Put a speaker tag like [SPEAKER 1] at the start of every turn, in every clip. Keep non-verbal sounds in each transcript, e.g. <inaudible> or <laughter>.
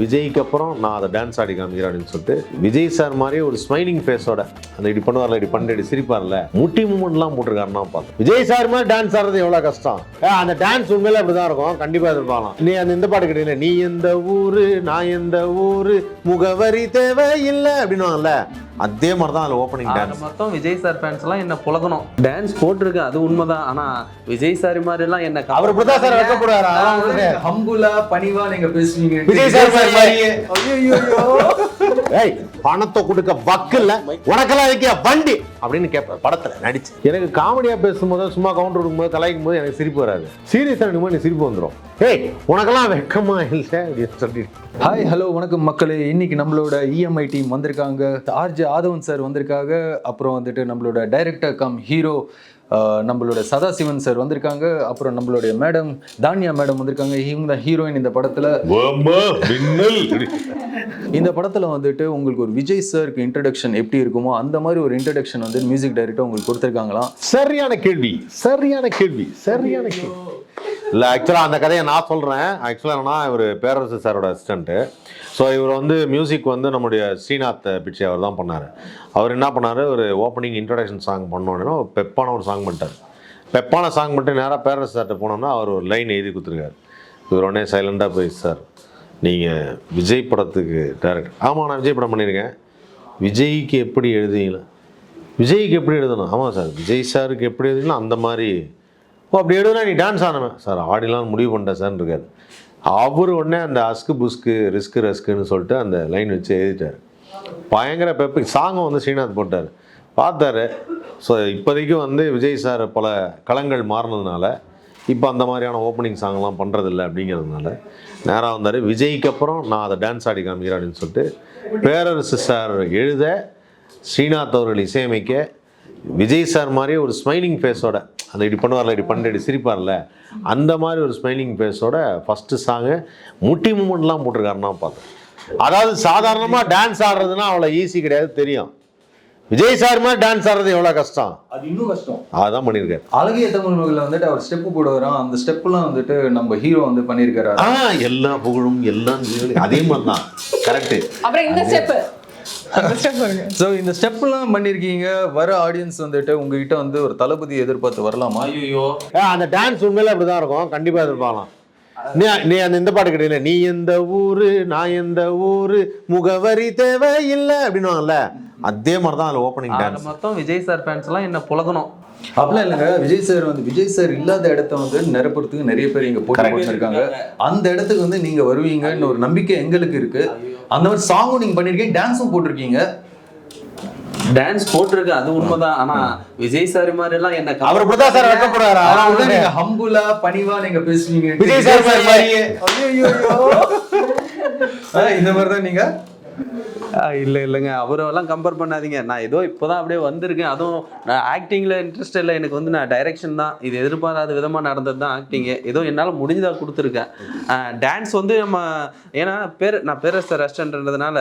[SPEAKER 1] விஜய்க்கு அப்புறம் நான் அதை டான்ஸ் ஆடி காமிக்கிறேன் அப்படின்னு சொல்லிட்டு விஜய் சார் மாதிரி ஒரு ஸ்மைலிங் ஃபேஸோட அந்த இப்படி பண்ணுவார்ல இப்படி பண்ணிட்டு சிரிப்பார்ல முட்டி மூமெண்ட்லாம் போட்டிருக்காருன்னா பார்த்து விஜய் சார் மாதிரி டான்ஸ் ஆடுறது எவ்வளோ கஷ்டம்? அந்த டான்ஸ் உண்மையில அப்படிதான் இருக்கும். கண்டிப்பாக எதிர்பார்க்கலாம். நீ அந்த இந்த பாட்டு கிடையாது நீ எந்த ஊரு நான் எந்த ஊரு முகவரி தேவையில்லை அப்படின்னுவாங்கல்ல. அதே மாதிரி தான் அதில் ஓப்பனிங் டான்ஸ்
[SPEAKER 2] மொத்தம் விஜய் சார் ஃபேன்ஸ் எல்லாம் என்ன புலகணும்? டான்ஸ் போட்டிருக்கேன் அது உண்மைதான். ஆனா விஜய் சார் மாதிரி எல்லாம் என்ன
[SPEAKER 1] அவர் இப்படிதான் சார் கிடையாது.
[SPEAKER 3] ஹம்புலா பணிவா நீங்க பேசுவீங்க
[SPEAKER 1] விஜய் சார். ஏய் பணத்தை கொடுக்க வக்கு இல்ல. உனக்கெல்லாம் வைக்க வண்டி. அப்படின்னு கேட்பேன் படத்துல நடிச்சு. எனக்கு காமெடியா பேசும்போது சும்மா கவுண்டர் இருக்கும்போது கலாய்க்கும் போது எனக்கு சிரிப்பு வராது. சீரியஸா நினைக்கும் போது சிரிப்பு வந்துடும் ஏய் உனக்கெல்லாம் வெக்கமா இல்லை? அப்படின்னு சொல்லிட்டு.
[SPEAKER 3] ஹாய் ஹலோ வணக்கம் மக்களே. இன்னைக்கு நம்மளோட இஎம்ஐ டீம் வந்திருக்காங்க. ஆர்ஜே ஆதவன் சார் வந்திருக்காங்க. அப்புறம் வந்துட்டு நம்மளோட டைரக்டர் கம் ஹீரோ நம்மளோட சதாசிவன் சார் வந்திருக்காங்க. அப்புறம் நம்மளுடைய மேடம் தானியா மேடம் வந்திருக்காங்க. இவங்க தான் ஹீரோயின் இந்த படத்துல. இந்த படத்துல வந்துட்டு உங்களுக்கு ஒரு விஜய் சாருக்கு இன்ட்ரடக்ஷன் எப்படி இருக்குமோ அந்த மாதிரி ஒரு இன்ட்ரடக்ஷன் வந்து மியூசிக் டைரக்டர் உங்களுக்கு கொடுத்துருக்காங்களாம்.
[SPEAKER 1] சரியான கேள்வி சரியான கேள்வி சரியான கேள்வி. இல்லை ஆக்சுவலாக அந்த கதையை நான் சொல்கிறேன் ஆக்சுவலாக என்னன்னா இவர் பேரரசு சாரோட அசிஸ்டண்ட்டு ஸோ இவர் வந்து மியூசிக் வந்து நம்முடைய ஸ்ரீநாத் பிச்சை அவர் தான் பண்ணார். அவர் என்ன பண்ணார்? ஒரு ஓப்பனிங் இன்ட்ரடக்ஷன் சாங் பண்ணோன்னா ஒரு பெப்பான ஒரு சாங் பண்ணிட்டார். பெப்பான சாங் மட்டும் நேராக பேரரசு சார்கிட்ட போனோம்னா அவர் ஒரு லைன் எழுதி கொடுத்துருக்காரு. இவர் உடனே சைலண்டாக போய் சார் நீங்கள் விஜய் படத்துக்கு டேரக்டர் ஆமாம் நான் விஜய் படம் பண்ணியிருக்கேன் விஜய்க்கு எப்படி எழுதுவீங்களா? விஜய்க்கு எப்படி எழுதணும்? ஆமாம் சார். விஜய் சாருக்கு எப்படி எழுதுனா அந்த மாதிரி ஓ அப்படி எடுனா நீ டான்ஸ் ஆனவன். சார் ஆடிலாம் முடிவு பண்ணிட்டேன் சார்னு இருக்காது அவர் உடனே அந்த அஸ்கு புஸ்கு ரிஸ்க்கு ரஸ்க்குன்னு சொல்லிட்டு அந்த லைன் வச்சு எழுதிட்டார். பயங்கர பெப்பு சாங்கை வந்து ஸ்ரீநாத் போட்டார். பார்த்தாரு. ஸோ இப்போதைக்கு வந்து விஜய் சார் பல களங்கள் மாறினதுனால இப்போ அந்த மாதிரியான ஓப்பனிங் சாங்லாம் பண்ணுறதில்ல அப்படிங்கிறதுனால நேராக வந்தார். விஜய்க்கு அப்புறம் நான் அதை டான்ஸ் ஆடி காமிக்கிறேன் அப்படின்னு சொல்லிட்டு பேரரசு சார் எழுத ஸ்ரீநாத் அவர்கள் இசையமைக்க விஜய் சார் மாதிரியே ஒரு ஸ்மைலிங் ஃபேஸோட அந்த இப்படி பண்ணுவார்ல இப்படி பண்ணிட்டு சிரிப்பார்ல அந்த மாதிரி ஒரு ஸ்மைலிங் ஃபேஸோட ஃபஸ்ட்டு சாங்கு முட்டி மூமெண்ட்லாம் போட்டிருக்காருன்னா பார்த்தேன். அதாவது சாதாரணமாக டான்ஸ் ஆடுறதுன்னா அவ்வளோ ஈஸி கிடையாது தெரியும். விஜய் சார் மாதிரி டான்ஸ் ஆடுறது எவ்வளோ கஷ்டம்?
[SPEAKER 3] அது இன்னும் கஷ்டம்.
[SPEAKER 1] அதான் பண்ணியிருக்காரு.
[SPEAKER 3] அழகிய தமிழ் மகளில் வந்துட்டு அவர் ஸ்டெப்பு போடுவாராம் அந்த ஸ்டெப்லாம் வந்துட்டு நம்ம ஹீரோ வந்து பண்ணியிருக்காரு
[SPEAKER 1] ஆ எல்லா புகழும் எல்லாம். அதே மாதிரி தான் கரெக்டு
[SPEAKER 4] அப்புறம் இந்த ஸ்டெப் அந்த ஸ்டெப் பாருங்க
[SPEAKER 3] ஸோ இந்த ஸ்டெப்லாம் பண்ணியிருக்கீங்க வர ஆடியன்ஸ் வந்துட்டு உங்ககிட்ட வந்து ஒரு தளபதி எதிர்பார்த்து வரலாமா?
[SPEAKER 2] ஐயோ
[SPEAKER 1] அந்த டான்ஸ் உண்மையில அப்படிதான் இருக்கும். கண்டிப்பா எதிர்பார்க்கலாம். நீ நீ அந்த இந்த பாட்டு கிடையாது நீ எந்த ஊரு நான் எந்த ஊரு முகவரி தேவையில்லை அப்படின்னுவாங்கல்ல. அதே மாதிரி தான் அதில் ஓப்பனிங் டான்ஸ்
[SPEAKER 2] மொத்தம் விஜய் சார் ஃபேன்ஸ் எல்லாம் என்ன புலகணும்.
[SPEAKER 3] அப்படிலாம் இல்லைங்க. விஜய் சார் வந்து விஜய் சார் இல்லாத இடத்த வந்து நிரப்புறதுக்கு நிறைய பேர் இங்க போட்டி. போட்டிருக்காங்க. அந்த இடத்துக்கு வந்து நீங்க வருவீங்கன்னு ஒரு நம்பிக்கை எங்களுக்கு இருக்கு. அந்த மாதிரி சாங்கும் நீங்க பண்ணிருக்கீங்க டான்ஸும் போட்டிருக்கீங்க.
[SPEAKER 2] டான்ஸ் போட்டிருக்கேன் அது உண்மைதான். ஆனா விஜய் சார் மாதிரி எல்லாம் என்ன
[SPEAKER 1] அவர் இப்படிதான் சார் அதெல்லாம் ஒண்ணும்
[SPEAKER 3] நீங்க. ஹம்புலா பணிவா நீங்க பேசுவீங்க
[SPEAKER 1] விஜய் சார் மாதிரியே.
[SPEAKER 3] ஆ, இந்த மாதிரி தான் நீங்க
[SPEAKER 2] இல்லை இல்லைங்க. அவரெல்லாம் கம்பேர் பண்ணாதீங்க. நான் ஏதோ இப்போதான் அப்படியே வந்திருக்கேன். அதுவும் நான் ஆக்டிங்கில் இன்ட்ரெஸ்ட் இல்லை. எனக்கு வந்து நான் டைரக்ஷன் தான். இது எதிர்பாராத விதமாக நடந்தது தான் ஆக்டிங்கு ஏதோ என்னால் முடிஞ்சதாக கொடுத்துருக்கேன். டான்ஸ் வந்து நம்ம ஏன்னா பேர் நான் பேரரசர் ரெஸ்டன்ட்ன்றதுனால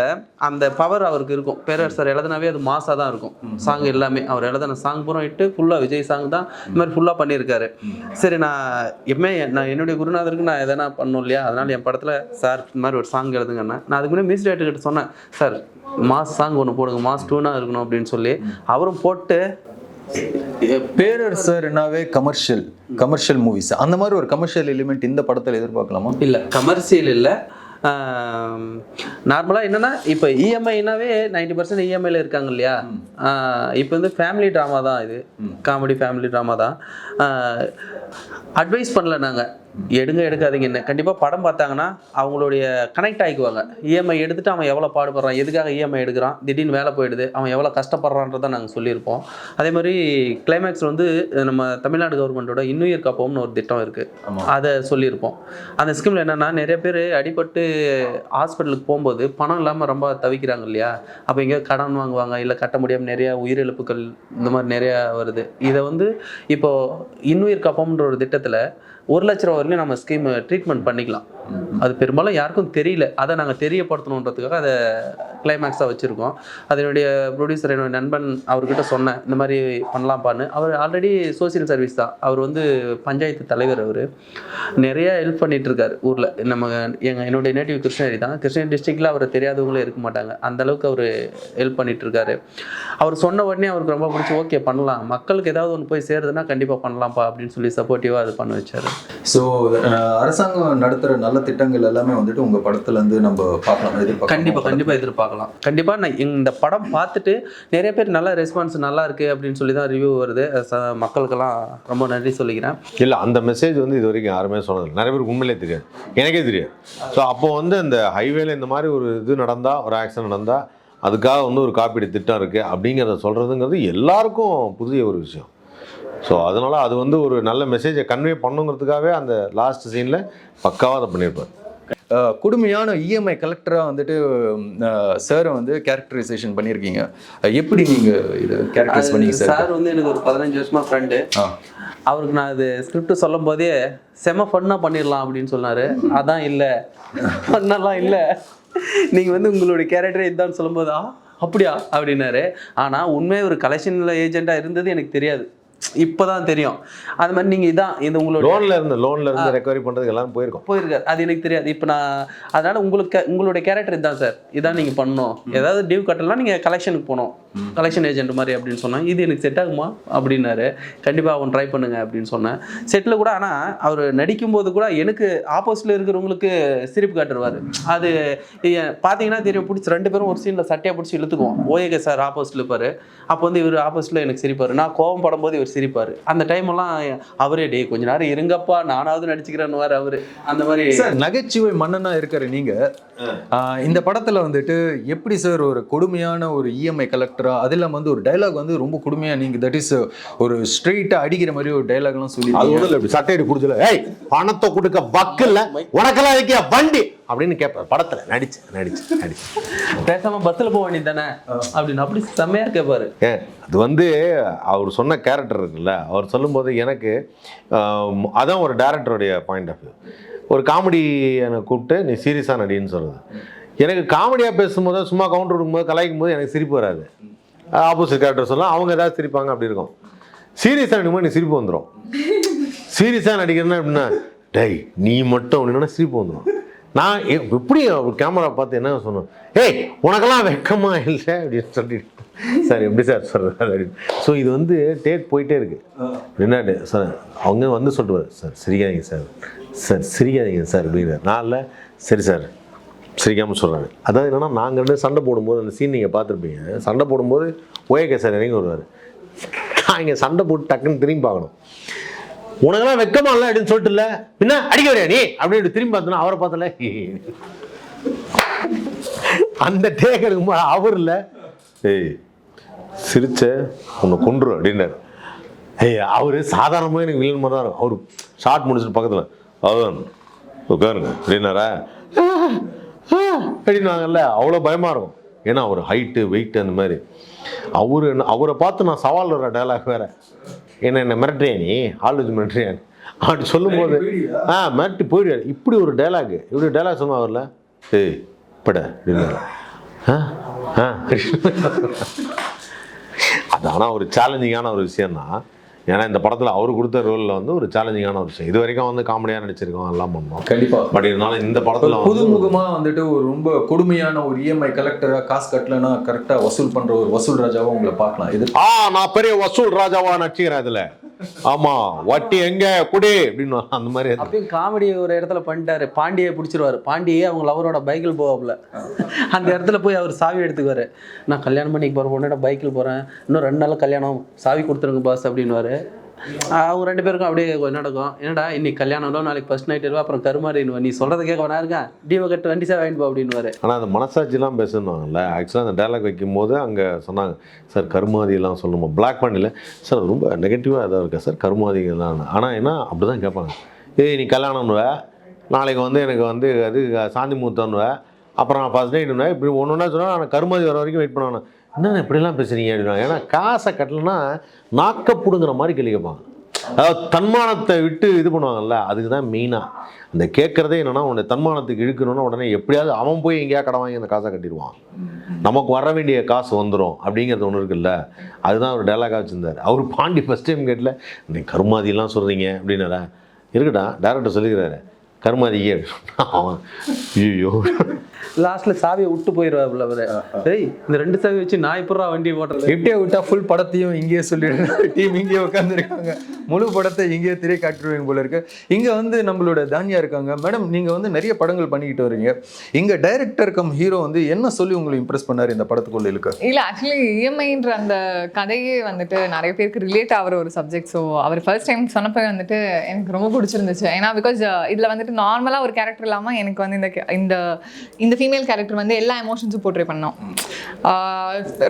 [SPEAKER 2] அந்த பவர் அவருக்கு இருக்கும். பேரரசர் எழுதுனாவே அது மாசாக தான் இருக்கும். சாங் எல்லாமே. அவர் எழுதின சாங் பூரா இட்டு ஃபுல்லாக விஜய் சாங் தான் இந்த மாதிரி ஃபுல்லாக பண்ணியிருக்காரு. சரி நான் எப்பவுமே நான் என்னுடைய குருநாதருக்கு நான் எதனா பண்ணும் இல்லையா? அதனால் என் படத்தில் சார் இந்த மாதிரி ஒரு சாங் எழுதுங்கன்னா நான் அதுக்கு முன்னாடி மியூசிக் டைரக்டர் சொன்னேன். சார் மாஸ் சாங் ஒன்று போடுங்க மாஸ் டூனாக இருக்கணும் அப்படின்னு சொல்லி அவரும் போட்டு
[SPEAKER 3] பேரரசர்னாவே கமர்ஷியல் கமர்ஷியல் மூவிஸ் அந்த மாதிரி ஒரு கமர்ஷியல் எலிமெண்ட் இந்த படத்துல எதிர்பார்க்கலாமா?
[SPEAKER 2] இல்லை கமர்ஷியல் இல்லை. நார்மலாக என்னன்னா இப்போ இஎம்ஐனாவே நைன்டி பர்சன்ட் இஎம்ஐல இருக்காங்க இல்லையா? இப்போ வந்து ஃபேமிலி ட்ராமா தான் இது. காமெடி ஃபேமிலி ட்ராமா தான். அட்வைஸ் பண்ணல நாங்கள் எடுங்க எடுக்காதீங்க என்ன. கண்டிப்பாக படம் பார்த்தாங்கன்னா அவங்களுடைய கனெக்ட் ஆகிக்குவாங்க இஎம்ஐ எடுத்துட்டு அவன் எவ்வளோ பாடுபடுறான் எதுக்காக இஎம்ஐ எடுக்கிறான் திடீர்னு வேலை போயிடுது அவன் எவ்வளோ கஷ்டப்படுறான்றதை நாங்கள் சொல்லியிருப்போம். அதே மாதிரி கிளைமேக்ஸ் வந்து நம்ம தமிழ்நாடு கவர்மெண்ட்டோட இன்னுயிர் காப்போம்னு ஒரு திட்டம் இருக்குது அதை சொல்லியிருப்போம். அந்த ஸ்கீமில் என்னென்னா நிறைய பேர் அடிபட்டு ஹாஸ்பிட்டலுக்கு போகும்போது பணம் இல்லாமல் ரொம்ப தவிக்கிறாங்க இல்லையா? அப்போ எங்கேயோ கடன் வாங்குவாங்க இல்லை கட்ட முடியாமல் நிறைய உயிரிழப்புகள் இந்த மாதிரி நிறையா வருது. இதை வந்து இப்போ இன்னுயிர் காப்போம்ன்ற ஒரு திட்டத்தில் ஒரு லட்ச ரூபா வரையிலும் நம்ம ஸ்கீம் ட்ரீட்மெண்ட் பண்ணிக்கலாம். அது பெரும்பாலும் யாருக்கும் தெரியல. அதை நாங்கள் தெரியப்படுத்தணுன்றதுக்காக அதை கிளைமேக்ஸாக வச்சுருக்கோம். அதனுடைய ப்ரொடியூசர் என்னோட நண்பன் அவர்கிட்ட சொன்னேன் இந்த மாதிரி பண்ணலாம்ப்பான்னு. அவர் ஆல்ரெடி சோஷியல் சர்வீஸ் தான். அவர் வந்து பஞ்சாயத்து தலைவர் அவர். நிறைய ஹெல்ப் பண்ணிட்டு இருக்காரு ஊரில். நம்ம எங்கள் என்னுடைய நேட்டிவ் கிருஷ்ணகிரி தான். கிருஷ்ணகிரி டிஸ்ட்ரிக்டில் அவர் தெரியாதவங்களே இருக்க மாட்டாங்க. அந்த அளவுக்கு அவர் ஹெல்ப் பண்ணிட்டு இருக்காரு அவர் சொன்ன உடனே அவருக்கு ரொம்ப பிடிச்சி ஓகே பண்ணலாம். மக்களுக்கு ஏதாவது ஒன்று போய் சேருதுன்னா கண்டிப்பாக பண்ணலாம்ப்பா அப்படின்னு சொல்லி சப்போர்ட்டிவாக அது பண்ண வச்சாரு.
[SPEAKER 3] ஸோ அரசாங்கம் நடத்துகிற நல்ல திட்டங்கள் எல்லாமே வந்துட்டு உங்கள் படத்துலேருந்து நம்ம பார்க்கலாம் எதிர்பார்க்கலாம்.
[SPEAKER 2] கண்டிப்பாக கண்டிப்பாக எதிர்பார்க்கலாம். கண்டிப்பாக நான் இந்த படம் பார்த்துட்டு நிறைய பேர் நல்ல ரெஸ்பான்ஸ் நல்லா இருக்கு அப்படின்னு சொல்லி தான் ரிவ்யூ வருது. ச- மக்களுக்கெல்லாம் ரொம்ப நன்றி சொல்லிக்கிறேன்.
[SPEAKER 1] இல்லை அந்த மெசேஜ் வந்து இது வரைக்கும் யாருமே சொன்னதில்லை. நிறைய பேருக்கு உண்மையிலே தெரியாது. எனக்கே தெரியாது. ஸோ அப்போ வந்து இந்த ஹைவேல இந்த மாதிரி ஒரு இது நடந்தால் ஒரு ஆக்சிடென்ட் நடந்தால் அதுக்காக வந்து ஒரு காப்பீடு திட்டம் இருக்குது அப்படிங்கிறத சொல்கிறதுங்கிறது எல்லாருக்கும் புதிய ஒரு விஷயம். ஸோ அதனால் அது வந்து ஒரு நல்ல மெசேஜை கன்வே பண்ணுங்கிறதுக்காகவே அந்த லாஸ்ட் சீனில் பக்காவாக அதை பண்ணியிருப்பார்.
[SPEAKER 3] அஹ், கொடுமையான E இஎம்ஐ கலெக்டராக வந்துட்டு சாரை வந்து கேரக்டரைசேஷன் பண்ணியிருக்கீங்க. எப்படி நீங்கள் இது கேரக்டரைஸ் பண்ணீங்க சார்
[SPEAKER 2] சார் வந்து எனக்கு ஒரு பதினஞ்சு வருஷமா ஃப்ரெண்டு அவருக்கு நான் இது ஸ்கிரிப்ட் சொல்லும் போதே செம ஃபன்னாக பண்ணிடலாம் அப்படின்னு சொன்னாரு. அதான் இல்லை. ஃபன்னெல்லாம் இல்லை. நீங்கள் வந்து உங்களுடைய கேரக்டரே இதுதான் சொல்லும்போது அப்படியா? அப்படின்னாரு. ஆனால் உண்மையாக ஒரு கலெக்ஷனில் ஏஜென்ட்டாக இருந்தது எனக்கு தெரியாது. இப்போதான் தெரியும். அது மாதிரி நீங்கள் இதான் இது உங்களோட
[SPEAKER 1] லோனில் இருந்து லோனில் இருந்து ரெக்கவரி பண்ணுறதுக்கு எல்லாரும் போயிருக்கோம்.
[SPEAKER 2] போயிருக்காரு. அது எனக்கு தெரியாது. இப்போ நான் அதனால உங்களுக்கு உங்களுடைய கேரக்டர் இதுதான் சார். இதான் நீங்கள் பண்ணணும். ஏதாவது டியூ கட்டலாம் நீங்கள் கலெக்ஷனுக்கு போகணும். கலெக்ஷன் ஏஜென்ட் மாதிரி அப்படின்னு சொன்னேன். இது எனக்கு செட் ஆகுமா? அப்படின்னாரு. கண்டிப்பாக அவன் ட்ரை பண்ணுங்க அப்படின்னு சொன்னேன். செட்டில் கூட ஆனால் அவர் நடிக்கும்போது கூட எனக்கு ஆப்போசிட்டில் இருக்கிறவங்களுக்கு சிரிப்பு காட்டுருவார் அது பார்த்தீங்கன்னா தெரியும் பிடிச்சி ரெண்டு பேரும் ஒரு சீனில் சட்டையாக பிடிச்சி இழுத்துக்குவோம். ஓஏகே சார் ஆப்போசிட்டில் இருப்பார். அப்போ வந்து இவர் ஆப்போசிட்டில் எனக்கு சிரிப்பார். நான் கோவம் படும்போது இவர் சிரிப்பார். அந்த டைம் எல்லாம் அவரே டே கொஞ்ச நேரம் இருங்கப்பா நானாவது நடிச்சுக்கிறேன்னு அவர். அந்த மாதிரி
[SPEAKER 3] சார் நகைச்சுவை மன்னனா இருக்கிற நீங்க ஆஹ், இந்த படத்துல வந்துட்டு எப்படி சார் ஒரு கொடுமையான ஒரு E இஎம்ஐ கலெக்டரா அது இல்லாம வந்து ஒரு டைலாக் வந்து ரொம்ப கொடுமையா நீங்க தட் இஸ் ஒரு ஸ்ட்ரெயிட்டா அடிக்கிற மாதிரி ஒரு டைலாக்லாம் சொல்லி
[SPEAKER 1] அது ஒன்றும் சட்டையடி குடிச்சல. ஏய் பணத்தை கொடுக்க பக்கு இல்லை உனக்கெல்லாம் வைக்க வண்டி? அப்படின்னு கேட்பார். படத்தில் நடிச்சு நடிச்சு நடிச்சு.
[SPEAKER 2] பேசாம பஸ்ல போக வேண்டியது தானே அப்படின்னு அப்படி செம்மையா கேட்பாரு.
[SPEAKER 1] அது வந்து அவர் சொன்ன கேரக்டர் இருக்குல்ல அவர் சொல்லும்போது எனக்கு அதான் ஒரு டேரக்டருடைய பாயிண்ட் ஆஃப் வியூ ஒரு காமெடி எனக்கு கூப்பிட்டு நீ சீரியஸாக நடின்னு சொல்லுது எனக்கு காமெடியாக பேசும்போது சும்மா கவுண்டர் இருக்கும்போது கலாய்க்கும் போது எனக்கு சிரிப்பு வராது. ஆப்போசிட் கேரக்டர் சொல்லலாம் அவங்க ஏதாவது சிரிப்பாங்க அப்படி இருக்கும். சீரியஸாக நடிக்கும்போது நீ சிரிப்பு வந்துடும் சீரியஸாக <laughs> நடிக்கிறேன்னா எப்படின்னா டேய் நீ மட்டும் அப்படின்னா சிரிப்பு வந்துடும் நான் எப்படி கேமரா பார்த்து என்ன சொன்னேன்? ஏய் உனக்கெல்லாம் வெக்கமா இல்லை? அப்படின்னு சொல்லிட்டு. சார் எப்படி சார் சொல்கிறார் அப்படின்னு. ஸோ இது வந்து டேக் போயிட்டே இருக்கு. என்ன சார் அவங்க வந்து சொல்லிட்டு சார் சிரிக்காதீங்க சார். சார் சிரிக்காதீங்க சார் அப்படின்னு நான் இல்லை. சரி சார். சிரிக்காமல் சொல்கிறாரு அதாவது என்னென்னா நாங்கள் ரெண்டு சண்டை போடும்போது அந்த சீன் நீங்கள் பார்த்துருப்பீங்க. சண்டை போடும்போது ஓஏகே சார் இறங்கி வருவார். நான் இங்கே சண்டை போட்டு டக்குன்னு திரும்பி பார்க்கணும். உனக்கெல்லாம் வெக்கமா இல்லை அப்படின்னு சொல்லிட்டு இல்லை பின்ன அடிக்க வரையா நீ? அப்படின்னு திரும்பி பார்த்தோன்னா அவரை பார்த்தல அந்த டேக் அவர் இல்லை. ஏய் சிரிச்ச உன்னை கொன்று அப்படின்னாரு. ஏய் அவரு சாதாரணமாக எனக்கு வில்லன் மாதிரி தான் இருக்கும். அவர் ஷார்ட் முடிச்சுட்டு பக்கத்தில் அவன் உட்காருங்க அப்படின்னாரா? அப்படின்னாங்கல்ல. அவ்வளோ பயமாக இருக்கும். ஏன்னா அவர் ஹைட்டு வெயிட்டு அந்த மாதிரி. அவரு என்ன- அவரை பார்த்து நான் சவால் வர டைலாக் வேறு. என்ன என்ன மிரட்டுறியா நீ? ஆள் வச்சு மிரட்டுறியா? அப்படி சொல்லும்போது ஆ மிரட்டி போயிடுவார். இப்படி ஒரு டைலாக் இப்படி டைலாக் சொன்னா அவர்ல ஏய் பட ஆ ஆ அது ஆனால் ஒரு சேலஞ்சிங்கான ஒரு விஷயம் தான் ஏன்னா இந்த படத்தில் அவர் கொடுத்த ரோலில் வந்து ஒரு சேலஞ்சிங்கான ஒரு விஷயம். இது வரைக்கும் வந்து காமெடியாக நடிச்சிருக்கோம் எல்லாம் பண்ணோம்
[SPEAKER 3] கண்டிப்பா.
[SPEAKER 1] பட் இருந்தாலும் இந்த படத்தில் வந்து
[SPEAKER 3] புதுமுகமா வந்துட்டு ஒரு ரொம்ப கொடுமையான ஒரு E இஎம்ஐ கலெக்டரா காசு கட்டலன்னா கரெக்டா வசூல் பண்ற ஒரு வசூல் ராஜாவா உங்களை பார்க்கலாம். இது
[SPEAKER 1] ஆ நான் பெரிய வசூல் ராஜாவா நடிச்சுக்கிறேன் இதுல. ஆமா வட்டி எங்க? குடி அப்படின்னு அந்த மாதிரி அது.
[SPEAKER 2] அப்பயும் காமெடி ஒரு இடத்துல பண்ணிட்டாரு. பாண்டியை பிடிச்சிருவாரு. பாண்டியே அவங்க லவரோட பைக்கில் போவாப்புல. அந்த இடத்துல போய் அவர் சாவி எடுத்துக்குவாரு. நான் கல்யாணம் பண்ணிக்கு போகிற பொண்ணோட பைக்கில் போகிறேன் இன்னும் ரெண்டு நாள் கல்யாணம் சாவி கொடுத்துருங்க பாஸ் அப்படின்னுவாரு. அவங்க ரெண்டு பேருக்கும் அப்படியே கொஞ்சம் நடக்கும். என்னடா இன்னைக்கு கல்யாணம் நாளைக்கு ஃபர்ஸ்ட் நைட் இருவா அப்புறம் கருமாறிடுவா நீ சொல்கிறத கேட்க வேணா இருக்கேன் டீவை கட்டு வண்டி சார் வாங்கிட்டு போ அப்படின்னுவாரு.
[SPEAKER 1] ஆனால் அந்த மனசாட்சிலாம் பேசணுவாங்கல்ல ஆக்சுவலாக அந்த டைலாக் வைக்கும் போது அங்கே சொன்னாங்க சார் கருமாதியெல்லாம் சொல்லணுமா? பிளாக் பண்ணில சார் ரொம்ப நெகட்டிவாக இதாக இருக்கா சார் கருமாதிகள்லாம் ஆனால் என்ன அப்படி தான் கேட்பாங்க. ஏய் நீ கல்யாணம்னுவ. நாளைக்கு வந்து எனக்கு வந்து அது சாந்தி முகூர்த்தம்னுவ. அப்புறம் நான் ஃபஸ்ட் நைட்டுனுவேன் இப்படி ஒன்று ஒன்றா சொன்னால் நான் கருமாதி வர வரைக்கும் வெயிட் பண்ணணும் என்னென்ன இப்படிலாம் பேசுறீங்க அப்படின்னா ஏன்னா காசை கட்டலைன்னா நாக்க பிடுங்குற மாதிரி கேள்விப்பாங்க அதாவது தன்மானத்தை விட்டு இது பண்ணுவாங்கல்ல அதுக்கு தான் மெயினாக அந்த கேட்குறதே என்னென்னா உன்னை தன்மானத்துக்கு இழுக்கணும்னா உடனே எப்படியாவது அவன் போய் எங்கேயா கடன் வாங்கி அந்த காசை கட்டிடுவான். நமக்கு வர வேண்டிய காசு வந்துடும் அப்படிங்கிறது ஒன்று இருக்குல்ல அதுதான் அவர் டைலாகாக வச்சுருந்தார். அவர் பாண்டி ஃபஸ்ட் டைம் கேட்டில் நீ கருமாதிலாம் சொல்கிறீங்க அப்படின்னால இருக்கட்டா டேரக்டர் சொல்லிக்கிறாரு. கருமாதியே அவன் ஐயோ
[SPEAKER 2] லாஸ்ட்ல சாவியை விட்டு போயிடுவாப்புல அவரு. டேய் இந்த ரெண்டு சாவி வச்சு நான் எப்படா வண்டி ஓட்டுறது?
[SPEAKER 3] எப்படியா விட்டா ஃபுல் படத்தையும் இங்கேயே சொல்லிடுறாங்க டீம் இங்கேயே உட்காந்துருக்காங்க முழு படத்தை இங்கேயே திரை காட்டுருவீங்க போல இருக்கு. இங்க வந்து நம்மளோட தானியா இருக்காங்க. மேடம் நீங்க வந்து நிறைய படங்கள் பண்ணிக்கிட்டு வரீங்க. இங்க டைரக்டர் கம் ஹீரோ வந்து என்ன சொல்லி உங்களை இம்ப்ரெஸ் பண்ணாரு இந்த படத்துக்குள்ள இருக்கு
[SPEAKER 4] இல்ல ஆக்சுவலி இஎம்ஐன்ற அந்த கதையே வந்துட்டு நிறைய பேருக்கு ரிலேட் ஆகிற ஒரு சப்ஜெக்ட் ஸோ அவர் ஃபர்ஸ்ட் டைம் சொன்னப்ப வந்துட்டு எனக்கு ரொம்ப பிடிச்சிருந்துச்சு. ஏன்னா பிகாஸ் இதுல வந்துட்டு நார்மலாக ஒரு கேரக்டர் இல்லாமல் எனக்கு வந்து இந்த இந்த இந்த ஃபீமேல் கேரக்டர் வந்து எல்லா எமோஷன்ஸும் போர்ட்ரே பண்ணோம்.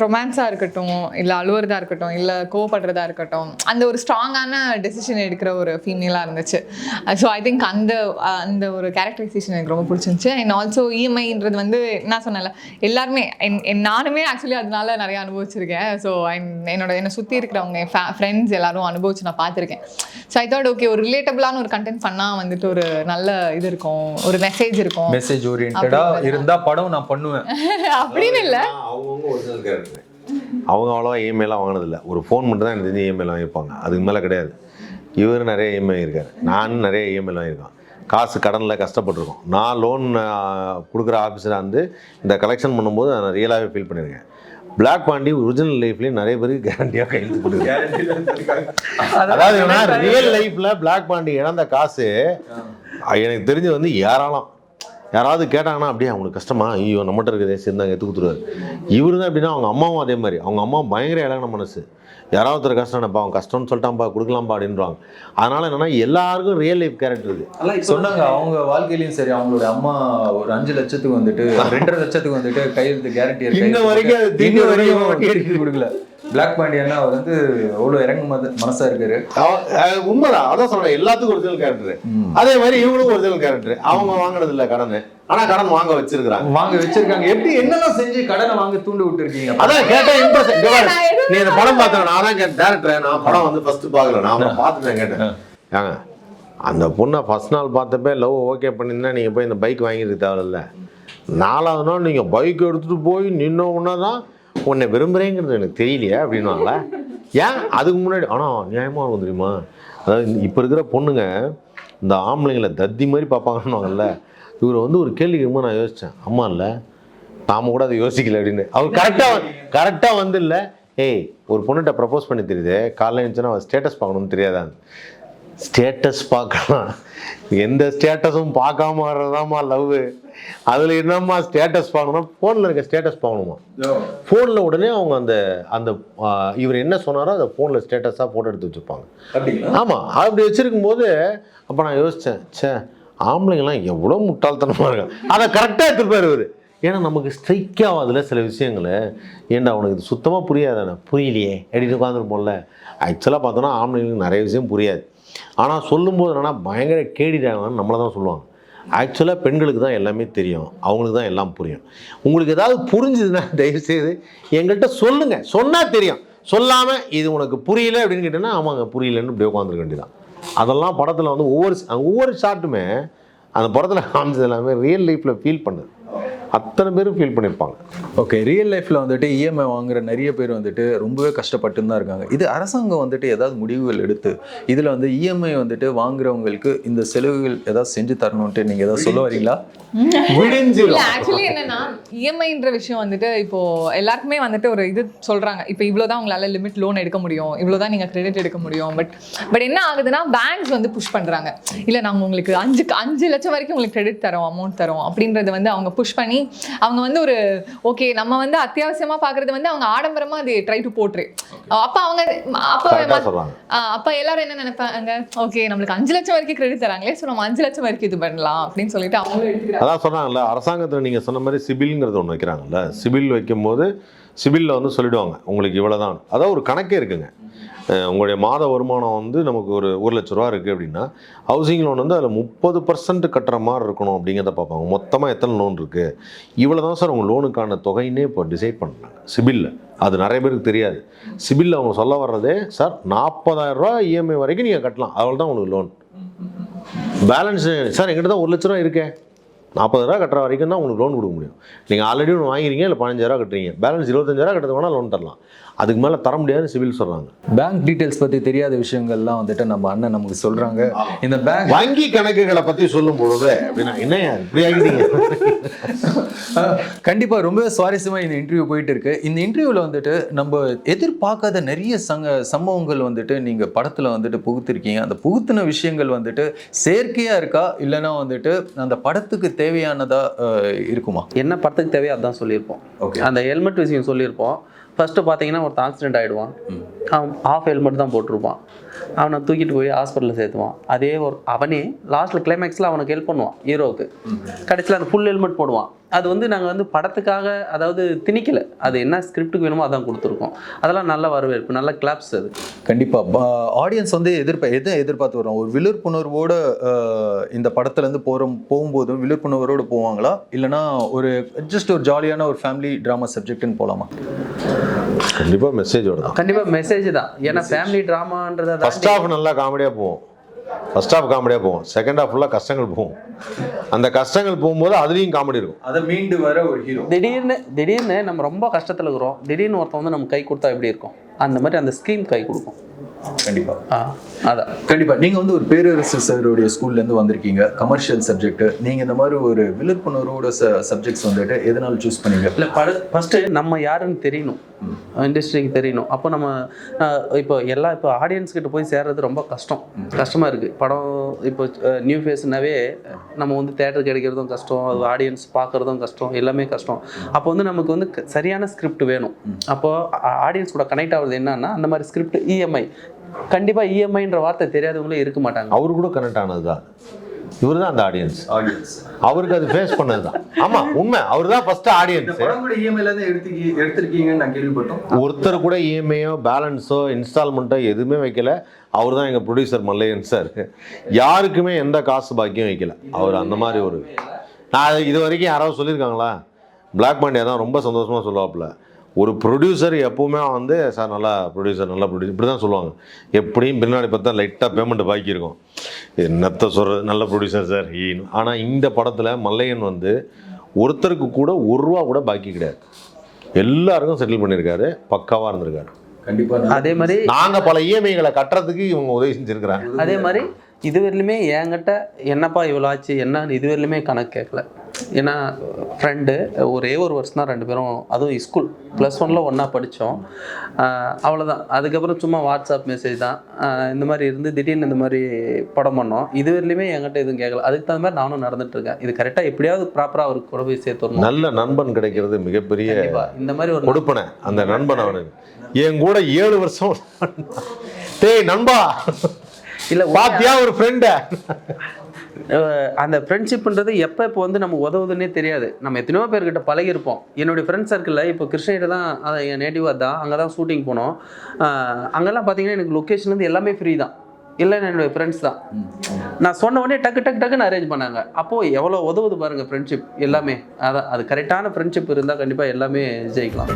[SPEAKER 4] ரொமான்ஸாக இருக்கட்டும் இல்லை அழுவுறதா இருக்கட்டும் இல்லை கோவப்படுறதா இருக்கட்டும் அந்த ஒரு ஸ்ட்ராங்கான டெசிஷன் எடுக்கிற ஒரு ஃபீமேலாக இருந்துச்சு. ஸோ ஐ திங்க் அந்த அந்த ஒரு கேரக்டரைசேஷன் எனக்கு ரொம்ப பிடிச்சிருந்துச்சு. அண்ட் ஆல்சோ இஎம்ஐன்றது வந்து என்ன சொன்னல எல்லாருமே என் என் நானுமே ஆக்சுவலி அதனால நிறைய அனுபவிச்சிருக்கேன். ஸோ என்னோட என்னை சுற்றி இருக்கிறவங்க என் ஃப்ரெண்ட்ஸ் எல்லாரும் அனுபவிச்சு நான் பார்த்துருக்கேன். ஸோ ஐ தாட் ஓகே ஒரு ரிலேட்டபிளான ஒரு கண்டென்ட் பண்ணால் வந்துட்டு ஒரு நல்ல இது இருக்கும். ஒரு மெசேஜ் இருக்கும்.
[SPEAKER 3] மெசேஜ் ஓரியன்டா இருந்தா படம் நான் பண்ணுவேன். <laughs>
[SPEAKER 4] அப்படின்னு இல்லை.
[SPEAKER 1] அவங்கவுங்க ஒரிஜினல் கேரக்டர் அவங்க அவ்வளோவா இஎம்ஐலாம் வாங்கினதில்ல. ஒரு ஃபோன் மட்டும் தான் எனக்கு தெரிஞ்சு இஎம்ஐல வாங்கியிருப்பாங்க. அதுக்கு மேலே கிடையாது. இவர் நிறைய இஎம்ஐ இருக்கார் நானும் நிறைய இஎம்ஐல வாங்கியிருக்கேன். காசு கடனில் கஷ்டப்பட்டிருக்கோம். நான் லோன் கொடுக்குற ஆஃபீஸராக வந்து இந்த கலெக்ஷன் பண்ணும்போது நான் ரியலாகவே ஃபீல் பண்ணியிருக்கேன். பிளாக் பாண்டி ஒரிஜினல் லைஃப்லேயும் நிறைய பேருக்கு கேரண்டியாக கையெழுத்து கொடுக்குறேன் அதாவது ரியல் லைஃப்ல பிளாக் பாண்டி இழந்த காசு எனக்கு தெரிஞ்சு வந்து ஏராளம். யாராவது கேட்டாங்கன்னா அப்படியே அவங்களுக்கு கஷ்டமா ஐயோ நம்மகிட்ட இருக்குதே சரி நாங்கள் எடுத்து கொடுத்துருவாரு. இவரு தான் எப்படின்னா அவங்க அம்மாவும் அதே மாதிரி. அவங்க அம்மா பயங்கர இலகின மனசு. யாராவது ஒருத்தர் கஷ்டம்ப்பா அவன் கஷ்டம்னு சொல்லிட்டான்ப்பா கொடுக்கலாம்ப்பா அப்படின்றாங்க. அதனால என்னன்னா எல்லாருக்கும் ரியல் லைஃப் கேரக்டர் இருக்கு
[SPEAKER 3] சொன்னாங்க அவங்க வாழ்க்கையிலயும் சரி அவங்களோட அம்மா ஒரு அஞ்சு லட்சத்துக்கு வந்துட்டு ரெண்டரை லட்சத்துக்கு வந்துட்டு கையெழுத்து கேரண்டி
[SPEAKER 1] இன்ன வரைக்கும்
[SPEAKER 3] இன்ன வரைக்கும் கொடுக்கல. பிளாக் பாண்டியன்னா அவர் வந்து அவ்வளவு இறங்கு மத- மனசா இருக்காரு.
[SPEAKER 1] உண்மைதான். அதான் சொல்றேன். எல்லாத்துக்கும் ஒரிஜினல் கேரக்டர் அதே மாதிரி இவங்களுக்கும் ஒரிஜினல் கேரக்டர் அவங்க வாங்கினது இல்லை கடன். ஆனா கடன் வாங்க வச்சிருக்கிறாங்க.
[SPEAKER 3] வாங்க வச்சிருக்காங்க. எப்படி என்னெல்லாம் செஞ்சு கடனை வாங்க தூண்டு விட்டு இருக்கீங்க
[SPEAKER 1] அதான் கேட்டா இம்ப்ரெஸ்
[SPEAKER 4] நான் எதுவும்
[SPEAKER 1] நீ இந்த படம் பார்த்தேன். நான் தான் கேட்டேன். டேரக்டர் நான் படம் வந்து ஃபர்ஸ்ட் பார்க்கல. நான் பார்த்துட்டேன் கேட்டேன். ஏங்க அந்த பொண்ணை ஃபர்ஸ்ட் நாள் பார்த்தப்ப லவ் ஓகே பண்ணியிருந்தா நீங்கள் போய் இந்த பைக் வாங்கிட்டு தேவையில்ல. நாலாவது நாள் நீங்கள் பைக் எடுத்துகிட்டு போய் நின்ன உடனே தான் உன்னை விரும்புகிறேங்கிறது எனக்கு தெரியலையே அப்படின்வாங்களா ஏன்? அதுக்கு முன்னாடி ஆனால் நியாயமாக இருக்கும் தெரியுமா? அதாவது இப்போ இருக்கிற பொண்ணுங்க இந்த ஆம்பளைங்களை தத்தி மாதிரி பார்ப்பாங்கன்னுவாங்கல்ல? இவர் வந்து ஒரு கேள்வி கேட்கும்போது நான் யோசித்தேன் அம்மா இல்லை நாம கூட அதை யோசிக்கல அப்படின்னு. அவர் கரெக்டாக கரெக்டாக வந்து இல்லை ஏய் ஒரு பொண்ணுகிட்ட ப்ரப்போஸ் பண்ணி தெரியுது காலையில் இருந்துச்சுன்னா அவள் ஸ்டேட்டஸ் பார்க்கணும்னு தெரியாதான் ஸ்டேட்டஸ் பார்க்கலாம். எந்த ஸ்டேட்டஸும் பார்க்காம வர்றதாம்மா லவ் அதில் என்னம்மா ஸ்டேட்டஸ் பார்க்கணும் ஃபோனில் இருக்க ஸ்டேட்டஸ் பார்க்கணுமா ஃபோனில் உடனே அவங்க அந்த அந்த இவர் என்ன சொன்னாரோ அதை ஃபோனில் ஸ்டேட்டஸாக ஃபோட்டோ எடுத்து வச்சுருப்பாங்க. ஆமாம் அப்படி வச்சிருக்கும் போது அப்போ நான் யோசித்தேன் ச்சே ஆம்பளைங்கலாம் எவ்வளோ முட்டாள்தனமாக இருக்காங்க. அதை கரெக்டாக எடுத்துருப்பாரு இவர். ஏன்னா நமக்கு ஸ்ட்ரைக் ஆகாதுல சில விஷயங்களை ஏன்டா அவனுக்கு இது சுத்தமாக புரியாதானே புரியலையே. அப்படின்னு உட்காந்துருப்போம்ல ஆக்சுவலாக பார்த்தோன்னா ஆம்பளைங்களுக்கு நிறைய விஷயம் புரியாது. ஆனால் சொல்லும்போது என்னன்னா பயங்கர கேடிடாங்கன்னு நம்மளை தான் சொல்லுவாங்க. ஆக்சுவலாக பெண்களுக்கு தான் எல்லாமே தெரியும். அவங்களுக்கு தான் எல்லாம் புரியும். உங்களுக்கு ஏதாவது புரிஞ்சுதுன்னா தயவுசெய்து எங்கள்கிட்ட சொல்லுங்கள் சொன்னால் தெரியும். சொல்லாமல் இது உனக்கு புரியல அப்படின்னு கேட்டேன்னா ஆமாங்க புரியலன்னு இப்படி உட்காந்துருக்க வேண்டியதான் அதெல்லாம் படத்தில் வந்து ஒவ்வொரு ஒவ்வொரு ஷாட்டுமே அந்த படத்தில் காமிச்சது எல்லாமே ரியல் லைஃப்பில் ஃபீல் பண்ணுது. அத்தனை பேரும் ஃபீல் பண்ணியிருப்பாங்க
[SPEAKER 3] ஓகே ரியல் லைஃப்ல வந்துட்டு இஎம்ஐ வாங்குற நிறைய பேர் வந்துட்டு ரொம்பவே கஷ்டப்பட்டு தான் இருக்காங்க. இது அரசாங்கம் வந்துட்டு ஏதாவது முடிவுகள் எடுத்து இதுல வந்து இஎம்ஐ வந்துட்டு வாங்குறவங்களுக்கு இந்த செலவுகள் ஏதாவது செஞ்சு தரணும்ட்டு நீங்க ஏதாவது சொல்ல வரீங்களா?
[SPEAKER 4] இல்ல ஆக்சுவலி என்னன்னா இஎம்ஐன்ற விஷயம் வந்துட்டு இப்போ எல்லாருக்குமே வந்துட்டு ஒரு இது சொல்றாங்க. இப்போ இவ்வளவுதான் உங்களால லிமிட் லோன் எடுக்க முடியும். இவ்வளவுதான் நீங்க கிரெடிட் எடுக்க முடியும். பட் பட் என்ன ஆகுதுன்னா பேங்க்ஸ் வந்து புஷ் பண்றாங்க. இல்ல நாங்க உங்களுக்கு அஞ்சு அஞ்சு லட்சம் வரைக்கும் உங்களுக்கு கிரெடிட் தரோம் அமௌண்ட் தரோம் அப்படின்றத வந்து அவங்க புஷ் பண்ணி அவங்க வந்து ஒரு ஓகே நம்ம வந்து அத்தியாவசியமா பாக்குறது வந்து அவங்க ஆடம்பரமா அது ட்ரை டு போட்ரு அப்ப அவங்க அப்ப அப்ப எல்லாரும் என்ன நினைப்பாங்க? ஓகே நம்மளுக்கு அஞ்சு லட்சம் வரைக்கும் கிரெடிட் தராங்களே ஸோ நம்ம அஞ்சு லட்சம் வரைக்கும் இது பண்ணலாம் அப்படின்னு சொல்லிட்டு அவங்களும் எடுத்துக்கிறாங்க.
[SPEAKER 1] அதான் சொன்னாங்கல்ல அரசாங்கத்தில் நீங்கள் சொன்ன மாதிரி சிபில்ங்கிறது ஒன்று வைக்கிறாங்கல்ல. சிபில் வைக்கும்போது சிபிலில் வந்து சொல்லிடுவாங்க உங்களுக்கு இவ்வளோ தான் அதான் ஒரு கணக்கே இருக்குங்க. உங்களுடைய மாத வருமானம் வந்து நமக்கு ஒரு ஒரு லட்ச ரூபா இருக்குது அப்படின்னா ஹவுசிங் லோன் வந்து அதில் முப்பது பர்சன்ட் கட்டுற மாதிரி இருக்கணும் அப்படிங்கிறத பார்ப்பாங்க. மொத்தமாக எத்தனை லோன் இருக்குது இவ்வளோ தான் சார் உங்கள் லோனுக்கான தொகைன்னே இப்போ டிசைட் பண்ணுறாங்க சிபிலில். அது நிறைய பேருக்கு தெரியாது. சிபிலில் அவங்க சொல்ல வர்றதே சார் நாற்பதாயிரம் ரூபா இஎம்ஐ வரைக்கும் நீங்கள் கட்டலாம். அவ்வளோ தான் உங்களுக்கு லோன் பேலன்ஸ் சார் எங்கிட்ட தான் ஒரு லட்ச ரூபா இருக்கேன் நாற்பது கட்டுற வரைக்கும் தான் உங்களுக்கு லோன் கொடுக்க முடியும். நீங்கள் ஆல்ரெடி ஒன்று வாங்கிறீங்க இல்லை பதினஞ்சாயிரம் கட்டுறீங்க. பேலன்ஸ் இருபத்தஞ்சாயிரம் கட்டுறது வேணால் லோன் தரலாம். அதுக்கு மேலே தர முடியாதுன்னு சிவில் சொல்கிறாங்க
[SPEAKER 3] பேங்க் டீடைல்ஸ் பத்தி தெரியாத விஷயங்கள்லாம் வந்துட்டு நம்ம அண்ணன் நமக்கு சொல்றாங்க. இந்த பேங்க்
[SPEAKER 1] வங்கி கணக்குகளை பற்றி சொல்லும் பொழுது அப்படின்னா என்ன இப்படி ஆகிட்டீங்க? <laughs>
[SPEAKER 3] கண்டிப்பா ரொம்பவே சுவாரஸ்யமா இந்த இன்டர்வியூ போயிட்டு இருக்கு. இந்த இன்டர்வியூல வந்துட்டு நம்ம எதிர்பார்க்காத நிறைய சங்க சம்பவங்கள் வந்துட்டு நீங்க படத்துல வந்துட்டு புகுத்திருக்கீங்க. அந்த புகுத்தின விஷயங்கள் வந்துட்டு செயற்கையா இருக்கா? இல்லைன்னா வந்துட்டு அந்த படத்துக்கு தேவையானதா அஹ், இருக்குமா?
[SPEAKER 2] என்ன படத்துக்கு தேவையோ அதான் சொல்லியிருப்போம்.
[SPEAKER 3] Okay.
[SPEAKER 2] அந்த ஹெல்மெட் விஷயம் சொல்லியிருப்போம். ஃபர்ஸ்ட் பார்த்தீங்கன்னா ஒருத்தன் ஆக்சிடென்ட் ஆகிடுவான் அவன் ஆஃப் ஹெல்மெட் தான் போட்டிருப்பான். அவனை தூக்கிட்டு போய் ஹாஸ்பிட்டலில் சேர்த்துவான். அதே ஒரு அவனே லாஸ்ட்டில் கிளைமேக்ஸில் அவனுக்கு ஹெல்ப் பண்ணுவான் ஹீரோவுக்கு கடைசியில் அந்த ஃபுல் ஹெல்மெட் போடுவான். அது வந்து நாங்கள் வந்து படத்துக்காக அதாவது திணிக்கல. அது என்ன ஸ்கிரிப்டுக்கு வேணுமோ அதான் கொடுத்துருக்கோம். அதெல்லாம் நல்ல வரவேற்பு நல்ல கிளாப்ஸ் அது.
[SPEAKER 3] கண்டிப்பா. ஆடியன்ஸ் வந்து எதிர்ப்ப எதை எதிர்பார்த்து வரோம் ஒரு விழிப்புணர்வோட இந்த படத்துல இருந்து போற போகும்போதும் விழிப்புணர்வோட போவாங்களா? இல்லைன்னா ஒரு ஜஸ்ட் ஒரு ஜாலியான ஒரு ஃபேமிலி டிராமா சப்ஜெக்ட்னு போலாமா?
[SPEAKER 1] கண்டிப்பாக மெசேஜோட தான்
[SPEAKER 2] கண்டிப்பாக மெசேஜ் தான். ஏன்னா ஃபேமிலி ட்ராமான்றதை
[SPEAKER 1] ஃபர்ஸ்ட் ஹாஃப் நல்லா காமெடியாக போவோம். ஃபர்ஸ்ட் ஹாஃப் காமெடியாக போவோம். செகண்ட் ஹாஃப் ஃபுல்லாக கஷ்டங்கள் போகும். அந்த கஷ்டங்கள் போகும்போது அதுலேயும் காமெடி இருக்கும்.
[SPEAKER 3] அதை மீண்டு வர ஒரு ஹீரோ
[SPEAKER 2] திடீர்னு திடீர்னு நம்ம ரொம்ப கஷ்டத்தில் இருக்கிறோம். திடீர்னு ஒருத்தன் வந்து நம்ம கை கொடுத்தா எப்படி இருக்கும்? அந்த மாதிரி அந்த ஸ்கீம் கை கொடுக்கும்.
[SPEAKER 3] கண்டிப்பா.
[SPEAKER 2] ஆ அதான்
[SPEAKER 3] கண்டிப்பா. நீங்க வந்து ஒரு பேரரசு சாருடைய ஸ்கூல்ல இருந்து வந்திருக்கீங்க. கமர்ஷியல் சப்ஜெக்ட் நீங்க இந்த மாதிரி ஒரு விழிப்புணர்வோட சப்ஜெக்ட்ஸ் வந்துட்டு எதனால சூஸ் பண்ணீங்க?
[SPEAKER 2] இல்லை பட ஃபஸ்ட்டு நம்ம யாருன்னு தெரியணும். இண்டஸ்ட்ரிக்கு தெரியணும். அப்போ நம்ம இப்போ எல்லா இப்போ ஆடியன்ஸ் கிட்ட போய் சேர்றது ரொம்ப கஷ்டம். கஷ்டமாக இருக்குது படம் இப்போ நியூ ஃபேஸ்னாவே நம்ம வந்து தேட்டர் கிடைக்கிறதும் கஷ்டம் அது ஆடியன்ஸ் பார்க்குறதும் கஷ்டம் எல்லாமே கஷ்டம். அப்போ வந்து நமக்கு வந்து சரியான ஸ்கிரிப்ட் வேணும். அப்போ ஆடியன்ஸ் கூட கனெக்ட் ஆகுறது என்னன்னா அந்த மாதிரி ஸ்கிரிப்ட் இஎம்ஐ கண்டிப்பாக இஎம்ஐன்ற வார்த்தை தெரியாதவங்களே இருக்க மாட்டாங்க.
[SPEAKER 1] அவரு கூட கனெக்ட் ஆனது தான் இவர் தான் அந்த ஆடியன்ஸ்
[SPEAKER 3] ஆடியன்ஸ்
[SPEAKER 1] அவருக்கு அது ஃபேஸ் பண்ணது தான் ஆமாம் உண்மை அவர் தான் ஃபர்ஸ்ட் ஆடியன்ஸ்
[SPEAKER 3] எடுத்திருக்கீங்கன்னு நான் கேள்விப்பட்டோம்.
[SPEAKER 1] ஒருத்தர் கூட இஎம்ஐயோ பேலன்ஸோ இன்ஸ்டால்மெண்ட்டோ எதுவுமே வைக்கல. அவர் தான் எங்கள் ப்ரொடியூசர் மல்லையன் சார் யாருக்குமே எந்த காசு பாக்கியம் வைக்கல. அவர் அந்த மாதிரி ஒரு நான் இது வரைக்கும் யாராவது சொல்லியிருக்காங்களா? பிளாக் பாண்டியா தான் ரொம்ப சந்தோஷமாக சொல்லுவாப்புல. ஒரு ப்ரொடியூசர் எப்பவுமே வந்து சார் நல்லா ப்ரொடியூசர் நல்லா ப்ரொடியூசர் இப்படி தான் சொல்லுவாங்க. எப்படியும் பின்னாடி பார்த்தா லைட்டாக பேமெண்ட் பாக்கி இருக்கும் என்னத்த சொல்கிறது நல்ல ப்ரொடியூசர் சார். ஈன்னு ஆனால் இந்த படத்தில் மல்லையன் வந்து ஒருத்தருக்கு கூட ஒரு ரூபா கூட பாக்கி கிடையாது. எல்லாருக்கும் செட்டில் பண்ணியிருக்காரு பக்காவாக இருந்திருக்காரு.
[SPEAKER 3] கண்டிப்பா
[SPEAKER 2] அதே மாதிரி
[SPEAKER 1] நாங்க பல இஎம்ஐகளை கட்டுறதுக்கு இவங்க உதவி செஞ்சிருக்கிறாங்க.
[SPEAKER 2] அதே மாதிரி இதுவரையிலுமே என்கிட்ட என்னப்பா இவ்வளோ ஆச்சு? என்ன இதுவரையிலுமே கணக்கு கேட்கல. ஏன்னா ஃப்ரெண்டு ஒரே ஒரு வருஷம் தான் ரெண்டு பேரும் அதுவும் ஸ்கூல் ப்ளஸ் ஒனில் ஒன்றா படித்தோம் அவ்வளோதான் அதுக்கப்புறம் சும்மா வாட்ஸ்அப் மெசேஜ் தான். இந்த மாதிரி இருந்து திடீர்னு இந்த மாதிரி படம் பண்ணோம். இதுவரையிலுமே என்கிட்ட எதுவும் கேட்கல. அதுக்கு தகுந்த மாதிரி நானும் நடந்துட்டு இருக்கேன். இது கரெக்டாக எப்படியாவது ப்ராப்பராக அவருக்கு கூட போய் சேர்த்துடணும்
[SPEAKER 1] நல்ல நண்பன் கிடைக்கிறது மிகப்பெரிய
[SPEAKER 2] இந்த மாதிரி ஒரு
[SPEAKER 1] கொடுப்பனை. அந்த நண்பன். அவனுக்கு என் கூட ஏழு வருஷம் டேய் நண்பா.
[SPEAKER 2] இல்ல
[SPEAKER 1] பாத்தியா ஒரு ஃப்ரெண்ட
[SPEAKER 2] அந்த ஃப்ரெண்ட்ஷிப்ன்றது எப்போ இப்போ வந்து நமக்கு உதவுதுன்னே தெரியாது. நம்ம எத்தனையோ பேர்கிட்ட பழகிருப்போம் என்னுடைய ஃப்ரெண்ட்ஸ் சர்க்கிளில் இப்போ கிருஷ்ணகிரி தான் அது என் நேட்டிவாக தான் அங்கே தான் ஷூட்டிங் போனோம் அங்கெல்லாம் பார்த்தீங்கன்னா எனக்கு லொக்கேஷன்லேருந்து எல்லாமே ஃப்ரீ தான். இல்லை என்னுடைய ஃப்ரெண்ட்ஸ் தான். நான் சொன்ன உடனே டக்கு டக்கு டக்குன்னு அரேஞ்ச் பண்ணாங்க. அப்போது எவ்வளோ உதவுது பாருங்கள் ஃப்ரெண்ட்ஷிப் எல்லாமே. அதான் அது கரெக்டான ஃப்ரெண்ட்ஷிப் இருந்தால் கண்டிப்பாக எல்லாமே ஜெயிக்கலாம்.